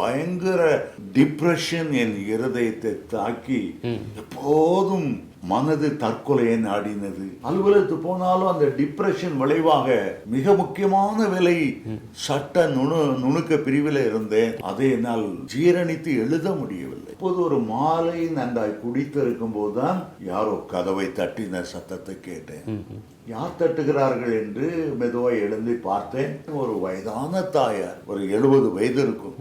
பயங்கர டிப்ரெஷன் என் இருதயத்தை தாக்கி எப்போதும் மனது தற்கொலையை நாடினது. அலுவலகத்து போனாலும் அந்த டிப்ரெஷன் விளைவாக மிக முக்கியமான வேலை சட்ட நுணு நுணுக்க பிரிவில் இருந்தேன். அதை என்னால் ஜீரணித்து எழுத முடியவில்லை. இப்போது ஒரு மாலை நன்றாய் குடித்திருக்கும் போதுதான் யாரோ கதவை தட்டின சத்தத்தை கேட்டேன். யார் தட்டுகிறார்கள் என்று மெதுவாக எழுந்து பார்த்தேன். ஒரு வயதான தாயார் ஒரு எழுபது வயது இருக்கும்.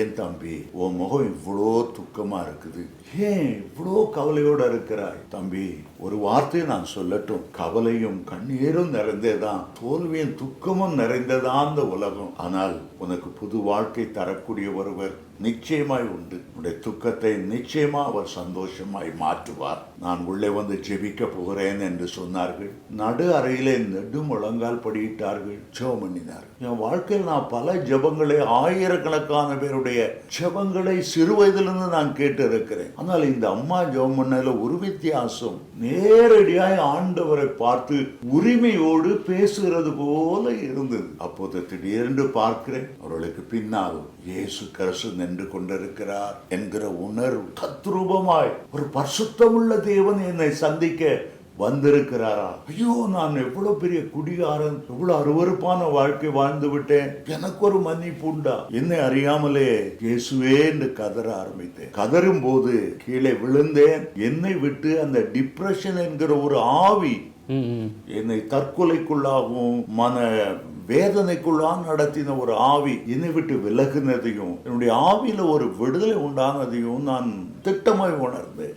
ஏன் தம்பி உன் முகம் இவ்வளோ துக்கமா இருக்குது. ஏன் இவ்வளோ கவலையோட இருக்கிறாய்? தம்பி ஒரு வார்த்தை நான் சொல்லட்டும். கவலையும் கண்ணீரும் நிறைந்ததான் தோல்வியும் துக்கமும் நிறைந்ததான் அந்த உலகம். ஆனால் உனக்கு புது வாழ்க்கை தரக்கூடிய ஒருவர் நிச்சயமாய் உண்டு. உடைய துக்கத்தை நிச்சயமா அவர் சந்தோஷமாய் மாற்றுவார். நான் உள்ளே வந்து ஜெபிக்க போகிறேன் என்று சொன்னார்கள். நடு அறையிலே நெடு முழங்கால் படியிட்டார்கள். ஜெபம் பண்ணினார்கள். என் வாழ்க்கையில் நான் பல ஜெபங்களை ஆயிரக்கணக்கான பேருடைய ஜெபங்களை சிறு வயதிலிருந்து நான் கேட்டு இருக்கிறேன் ஆனால் இந்த அம்மா ஜெபம் பண்ணல ஒரு வித்தியாசம். நேரடியாய் ஆண்டவரை பார்த்து உரிமையோடு பேசுகிறது போல இருந்தது. அப்போது திடீரென்று பார்க்கிறேன். அவர்களுக்கு பின்னால் இயேசு கரசு நின்று கொண்டிருக்கிறார் என்கிற உணர்வு தத்ரூபமாய் ஒரு பரிசுத்தமுள்ள தேவன் என்னை சந்திக்க வந்திருக்கிறாரா? ஐயோ நான் எவ்வளவு பெரிய குடிகாரன் எவ்வளவு அருவருப்பான வாழ்க்கை வாழ்ந்து விட்டேன். எனக்கு ஒரு மன்னிப்பு உண்டா? என்னை அறியாமலே இயேசுவே என்று கதற ஆரம்பித்தேன். கதறும் போது கீழே விழுந்தேன். என்னை விட்டு அந்த டிப்ரெஷன் என்கிற ஒரு ஆவி. என்னை தற்கொலைக்குள்ளாகவும் மன வேதனைக்குள்ளான் நடத்தின ஒரு ஆவி என்னை விட்டு விலகுனதையும் என்னுடைய ஆவியில ஒரு விடுதலை உண்டானதையும் நான் திட்டமாய் உணர்ந்தேன்.